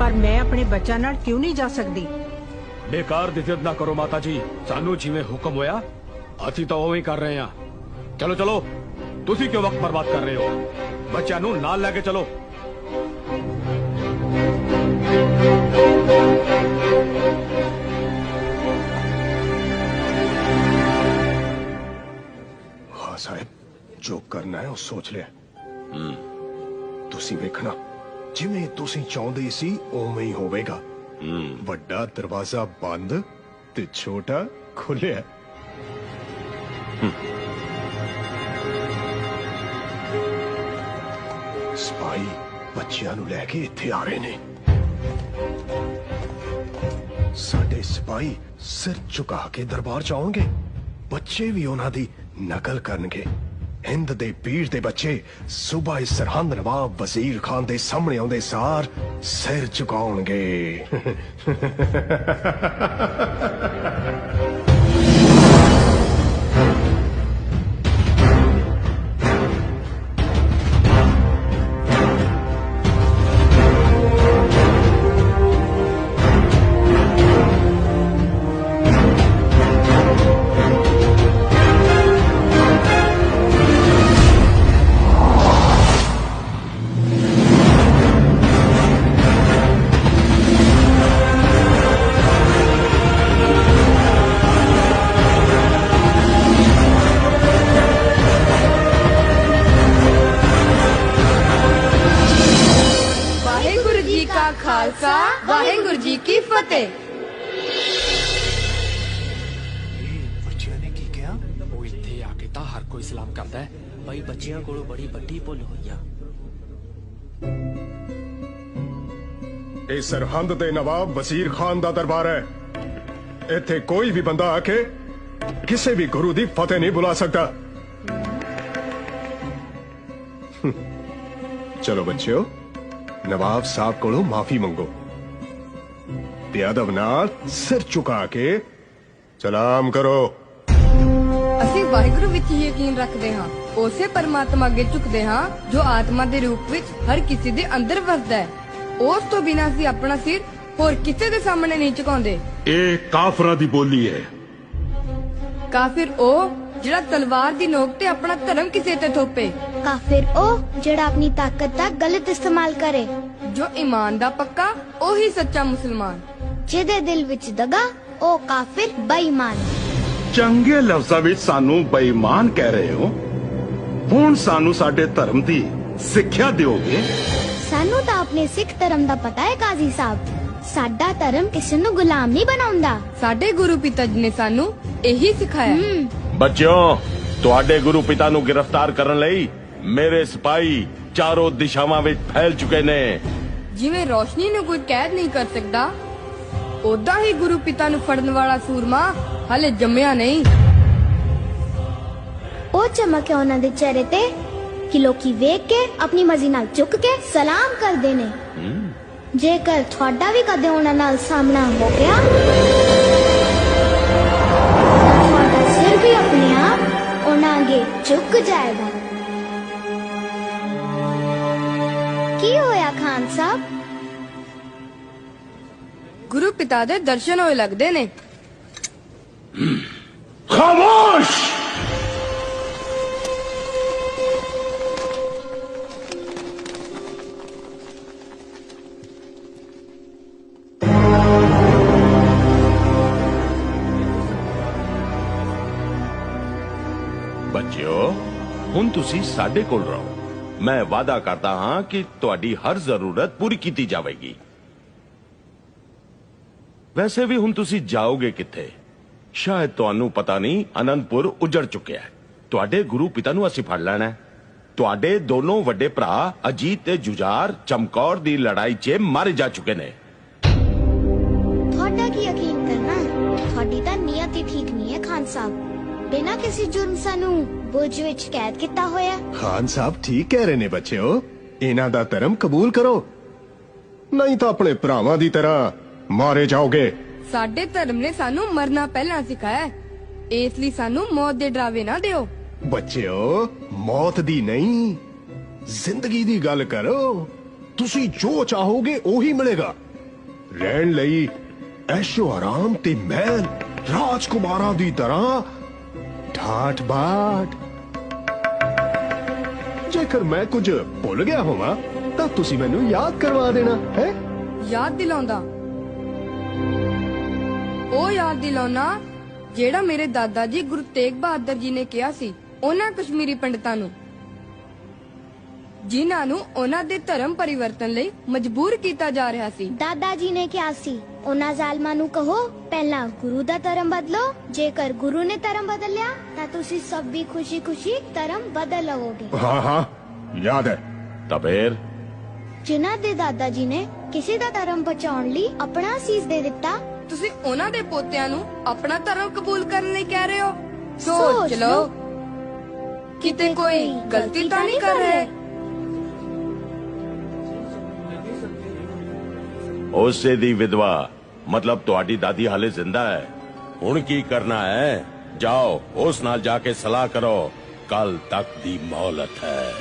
ਪਰ ਮੈਂ ਆਪਣੇ ਬੱਚਿਆਂ ਨਾਲ ਕਿਉਂ ਨਹੀਂ ਜਾ ਸਕਦੀ? ਬੇਕਾਰ ਦੀ ਜ਼ਿੱਦ ਨਾ ਕਰੋ ਮਾਤਾ ਜੀ ਸਾਨੂੰ ਜਿਵੇਂ ਹੁਕਮ ਹੋਇਆ ਅਸੀਂ ਤਾਂ ਉਵੇਂ ਹੀ ਕਰ ਰਹੇ ਹਾਂ। ਚਲੋ ਚਲੋ। ਤੁਸੀਂ ਕਿਉਂ ਵਕਤ ਬਰਬਾਦ ਕਰ ਰਹੇ ਹੋ? ਬੱਚਿਆਂ ਨੂੰ ਨਾਲ ਲੈ ਕੇ ਚਲੋ। ਹਾਂ ਸਾਹਿਬ ਜੋ ਕਰਨਾ ਹੈ ਉਹ ਸੋਚ ਲਿਆ। ਤੁਸੀਂ ਵੇਖਣਾ। ਜਿਵੇਂ ਤੁਸੀਂ ਚਾਹੁੰਦੇ ਸੀ ਉਵੇਂ ਹੀ ਹੋਵੇਗਾ। ਵੱਡਾ ਦਰਵਾਜ਼ਾ ਬੰਦ ਤੇ ਛੋਟਾ ਖੁੱਲਿਆ ਸਪਾਈ ਬੱਚਿਆਂ ਨੂੰ ਲੈ ਕੇ ਇੱਥੇ ਆ ਰਹੇ ਨੇ। ਸਾਡੇ ਸਿਪਾਹੀ ਸਿਰ ਝੁਕਾ ਕੇ ਦਰਬਾਰ ਚ ਆਉਣਗੇ। ਬੱਚੇ ਵੀ ਉਹਨਾਂ ਦੀ ਨਕਲ ਕਰਨਗੇ। ਹਿੰਦ ਦੇ ਪੀਰ ਦੇ ਬੱਚੇ ਸੂਬਾ ਸਰਹੰਦ ਨਵਾਬ ਵਜ਼ੀਰ ਖਾਨ ਦੇ ਸਾਹਮਣੇ ਆਉਂਦੇ ਸਾਰ ਸਿਰ ਝੁਕਾਉਣਗੇ। ਵਾਹਿਗੁਰੂ ਜੀ ਕੀ ਫਤਿਹ। ਬੱਚਿਆਂ ਨੇ ਕੀ ਕਿਹਾ? ਉਹ ਇੱਥੇ ਆ ਕੇ ਤਾਂ ਹਰ ਕੋਈ ਸਲਾਮ ਕਰਦਾ ਹੈ। ਬਈ ਬੱਚਿਆਂ ਕੋਲੋਂ ਬੜੀ ਵੱਡੀ ਭੁੱਲ ਹੋਈ ਆ। ਇਹ ਸਰਹੰਦ ਦੇ ਨਵਾਬ ਵਜ਼ੀਰ ਖਾਨ ਦਾ ਦਰਬਾਰ ਹੈ। ਇੱਥੇ ਕੋਈ ਵੀ ਬੰਦਾ ਆ ਕੇ ਕਿਸੇ ਵੀ ਗੁਰੂ ਦੀ ਫਤਿਹ ਨਹੀਂ ਬੁਲਾ ਸਕਦਾ। ਚਲੋ ਬੱਚਿਓ ਨਵਾਬ ਸਾਹਿਬ ਕੋਲੋਂ ਮਾਫੀ ਮੰਗੋ। ਤੇ ਅਦਬ ਨਾਲ ਸਿਰ ਝੁਕਾ ਕੇ ਸਲਾਮ ਕਰੋ। ਅਸੀਂ ਵਾਹਿਗੁਰੂ ਵਿੱਚ ਹੀ ਯਕੀਨ ਰੱਖਦੇ ਹਾਂ। ਉਸੇ ਪਰਮਾਤਮਾ ਅੱਗੇ ਝੁਕਦੇ ਹਾਂ ਜੋ ਆਤਮਾ ਦੇ ਰੂਪ ਵਿੱਚ ਹਰ ਕਿਸੇ ਦੇ ਅੰਦਰ ਵਸਦਾ ਹੈ। ਉਸ ਤੋਂ ਬਿਨਾਂ ਅਸੀਂ ਆਪਣਾ ਸਿਰ ਹੋਰ ਕਿਸੇ ਦੇ ਸਾਹਮਣੇ ਨਹੀਂ ਝੁਕਾਉਂਦੇ। ਇਹ ਕਾਫਰਾਂ ਦੀ ਬੋਲੀ ਹੈ। ਕਾਫਿਰ ਉਹ ਜਿਹੜਾ ਤਲਵਾਰ ਦੀ ਨੋਕ ਤੇ ਆਪਣਾ ਧਰਮ ਕਿਸੇ ਤੇ ਥੋਪੇ। ਕਾਫਿਰ ਉਹ ਜਿਹੜਾ ਆਪਣੀ ਤਾਕਤ ਦਾ ਗਲਤ ਇਸਤੇਮਾਲ ਕਰੇ। ਜੋ ਈਮਾਨ ਦਾ ਪੱਕਾ ਉਹੀ ਸੱਚਾ ਮੁਸਲਮਾਨ। ਜਿਹਦੇ ਦਿਲ ਵਿੱਚ ਦਗਾ ਉਹ ਕਾਫਿਰ ਬੇਈਮਾਨ। ਚੰਗੇ ਲਫ਼ਜ਼ਾਂ ਵਿੱਚ ਸਾਨੂੰ ਬੇਈਮਾਨ ਕਹਿ ਰਹੇ ਹੋ? ਹੁਣ ਸਾਨੂੰ ਸਾਡੇ ਧਰਮ ਦੀ ਸਿੱਖਿਆ ਦਿਓਗੇ? ਸਾਨੂੰ ਤਾਂ ਆਪਣੇ ਸਿੱਖ ਧਰਮ ਦਾ ਪਤਾ ਹੈ ਕਾਜ਼ੀ ਸਾਹਿਬ। ਸਾਡਾ ਧਰਮ ਕਿਸੇ ਨੂੰ ਗੁਲਾਮ ਨਹੀਂ ਬਣਾਉਂਦਾ। ਸਾਡੇ ਗੁਰੂ ਪਿਤਾ ਜੀ ਨੇ ਸਾਨੂੰ ਇਹੀ ਸਿਖਾਇਆ। ਬੱਚਿਓ ਤੁਹਾਡੇ ਗੁਰੂ ਪਿਤਾ ਨੂੰ ਗ੍ਰਿਫਤਾਰ ਕਰਨ ਲਈ ਮੇਰੇ ਸਿਪਾਹੀ ਚਾਰੋਂ ਦਿਸ਼ਾਵਾਂ ਵਿੱਚ ਫੈਲ ਚੁੱਕੇ ਨੇ। ਜਿਵੇਂ ਰੋਸ਼ਨੀ ਨੂੰ ਕੋਈ ਕੈਦ ਨਹੀਂ ਕਰ ਸਕਦਾ ਉਦਾਂ ਹੀ ਗੁਰੂ ਪਿਤਾ ਨੂੰ ਫੜਨ ਵਾਲਾ ਸੂਰਮਾ ਹਲੇ ਜੰਮਿਆ ਨਹੀਂ। ਉਹ ਚਮਕ ਹੈ ਉਹਨਾਂ ਦੇ ਚਿਹਰੇ ਤੇ ਕਿ ਲੋਕੀ ਵੇਖ ਕੇ ਆਪਣੀ ਮਰਜ਼ੀ ਨਾਲ ਝੁਕ ਕੇ ਸਲਾਮ ਕਰਦੇ ਨੇ। ਜੇਕਰ ਤੁਹਾਡਾ ਵੀ ਕਦੇ ਉਹਨਾਂ ਨਾਲ ਸਾਹਮਣਾ ਹੋ ਗਿਆ ਪਿਤਾ ਦੇ ਦਰਸ਼ਨ ਹੋਏ ਲੱਗਦੇ ਨੇ। ਖਾਮੋਸ਼! ਬੱਚਿਓ ਹੁਣ ਤੁਸੀਂ ਸਾਡੇ ਕੋਲ ਰਹੋ। ਮੈਂ ਵਾਅਦਾ ਕਰਦਾ ਹਾਂ ਕਿ ਤੁਹਾਡੀ ਹਰ ਜ਼ਰੂਰਤ ਪੂਰੀ ਕੀਤੀ ਜਾਵੇਗੀ। ਵੈਸੇ ਵੀ ਹੁਣ ਤੁਸੀਂ ਜਾਓਗੇ ਕਿੱਥੇ? ਸ਼ਾਇਦ ਤੁਹਾਨੂੰ ਪਤਾ ਨਹੀਂ ਅਨੰਦਪੁਰ ਉਜੜ ਚੁੱਕਿਆ ਹੈ। ਤੁਹਾਡੇ ਗੁਰੂ ਪਿਤਾ ਨੂੰ ਅਸੀਂ ਫੜ ਲੈਣਾ ਹੈ। ਤੁਹਾਡੇ ਦੋਨੋਂ ਵੱਡੇ ਭਰਾ ਅਜੀਤ ਤੇ ਜੁਝਾਰ ਚਮਕੌਰ ਦੀ ਲੜਾਈ 'ਚ ਮਾਰੇ ਜਾ ਚੁੱਕੇ ਨੇ। ਤੁਹਾਡਾ ਕੀ ਯਕੀਨ ਕਰਨਾ ਤੁਹਾਡੀ ਤਾਂ ਨੀਅਤ ਹੀ ਠੀਕ ਨਹੀਂ ਹੈ ਖਾਨ ਸਾਹਿਬ। ਬਿਨਾਂ ਕਿਸੇ ਜੁਰਮ ਸਾਨੂੰ ਬੁਰਜ ਵਿੱਚ ਕੈਦ ਕੀਤਾ ਹੋਇਆ ਹੈ। ਖਾਨ ਸਾਹਿਬ ਠੀਕ ਕਹਿ ਰਹੇ ਨੇ ਬੱਚਿਓ। ਇਹਨਾਂ ਦਾ ਧਰਮ ਕਬੂਲ ਕਰੋ। ਨਹੀਂ ਤਾਂ ਆਪਣੇ ਭਰਾਵਾਂ ਦੀ ਤਰ੍ਹਾਂ ਮਾਰੇ ਜਾਓਗੇ। ਸਾਡੇ ਧਰਮ ਨੇ ਸਾਨੂੰ ਮਰਨਾ ਪਹਿਲਾਂ ਸਿਖਾਇਆ ਹੈ। ਇਸ ਲਈ ਸਾਨੂੰ ਮੌਤ ਦੇ ਡਰਾਵੇ ਨਾ ਦਿਓ। ਬੱਚਿਓ ਮੌਤ ਦੀ ਨਹੀਂ ਜ਼ਿੰਦਗੀ ਦੀ ਗੱਲ ਕਰੋ। ਤੁਸੀਂ ਜੋ ਚਾਹੋਗੇ ਉਹੀ ਮਿਲੇਗਾ। ਰਹਿਣ ਲਈ ਐਸ਼ੋ ਆਰਾਮ ਤੇ ਮਹਿਲ ਰਾਜਕੁਮਾਰਾਂ ਦੀ ਤਰ੍ਹਾਂ ਠਾਠ ਬਾਠ। ਜੇਕਰ ਮੈਂ ਕੁਝ ਭੁੱਲ ਗਿਆ ਹੋਵਾਂ ਤਾਂ ਤੁਸੀਂ ਮੈਨੂੰ ਯਾਦ ਕਰਵਾ ਦੇਣਾ ਹੈ? ਯਾਦ ਦਿਲਾਉਂਦਾ। ਯਾਦ ਦਿਲਾਉਣਾ ਜਿਹੜਾ ਮੇਰੇ ਦਾਦਾ ਜੀ ਗੁਰੂ ਤੇਗ ਬਹਾਦਰ ਜੀ ਨੇ ਕਿਹਾ ਸੀ ਉਹਨਾਂ ਕਸ਼ਮੀਰੀ ਪੰਡਤਾਂ ਨੂੰ। ਜਿਨ੍ਹਾਂ ਨੂੰ ਉਹਨਾਂ ਦੇ ਧਰਮ ਪਰਿਵਰਤਨ ਲਈ ਮਜਬੂਰ ਕੀਤਾ ਜਾ ਰਿਹਾ ਸੀ। ਦਾਦਾ ਜੀ ਨੇ ਕਿਹਾ ਸੀ ਉਹਨਾਂ ਜ਼ਾਲਮਾਂ ਨੂੰ ਕਹੋ ਪਹਿਲਾਂ ਗੁਰੂ ਦਾ ਧਰਮ ਬਦਲੋ। ਜੇਕਰ ਗੁਰੂ ਨੇ ਧਰਮ ਬਦਲਿਆ ਤਾਂ ਤੁਸੀਂ ਸਭ ਵੀ ਖੁਸ਼ੀ-ਖੁਸ਼ੀ ਧਰਮ ਬਦਲ ਲਵੋਗੇ। ਹਾਂ ਹਾਂ ਯਾਦ ਹੈ। ਤਾਂ ਫੇਰ ਜਿਨ੍ਹਾਂ ਦੇ ਦਾਦਾ ਜੀ ਨੇ ਕਿਸੇ ਦਾ ਧਰਮ ਬਚਾਉਣ ਲਈ ਆਪਣਾ ਅਸੀਸ ਦੇ ਦਿੱਤਾ ਤੁਸੀਂ ਉਹਨਾਂ ਦੇ ਪੋਤਿਆਂ ਨੂੰ ਆਪਣਾ ਧਰਮ ਕਬੂਲ ਕਰਨ ਲਈ ਕਹਿ ਰਹੇ ਹੋ? ਸੋਚ ਲਓ। ਕਿਤੇ ਕੋਈ ਗਲਤੀ ਤਾਂ ਨਹੀਂ ਕਰ ਰਹੇ? ਉਸੇ ਦੀ ਵਿਧਵਾ ਮਤਲਬ ਤੁਹਾਡੀ ਦਾਦੀ ਹਾਲੇ ਜ਼ਿੰਦਾ ਹੈ। ਹੁਣ ਕੀ ਕਰਨਾ ਹੈ? ਜਾਓ ਉਸ ਨਾਲ ਜਾ ਕੇ ਸਲਾਹ ਕਰੋ। ਕੱਲ ਤੱਕ ਦੀ ਮੌਲਤ ਹੈ।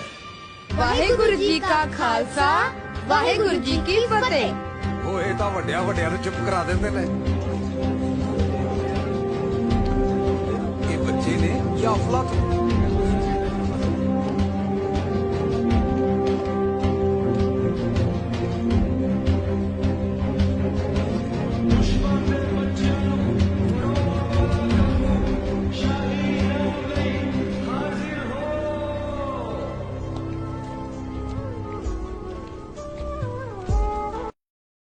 ਵਾਹਿਗੁਰੂ ਜੀ ਕਾ ਖਾਲਸਾ ਵਾਹਿਗੁਰੂ ਜੀ ਕੀ ਫਤਿਹ। ਇਹ ਤਾਂ ਵੱਡਿਆਂ ਵੱਡਿਆਂ ਨੂੰ ਚੁੱਪ ਕਰਾ ਦਿੰਦੇ ਨੇ। ਇਹ ਬੱਚੇ ਨੇ ਜਾਂ ਅਫਲਾਤੂਨ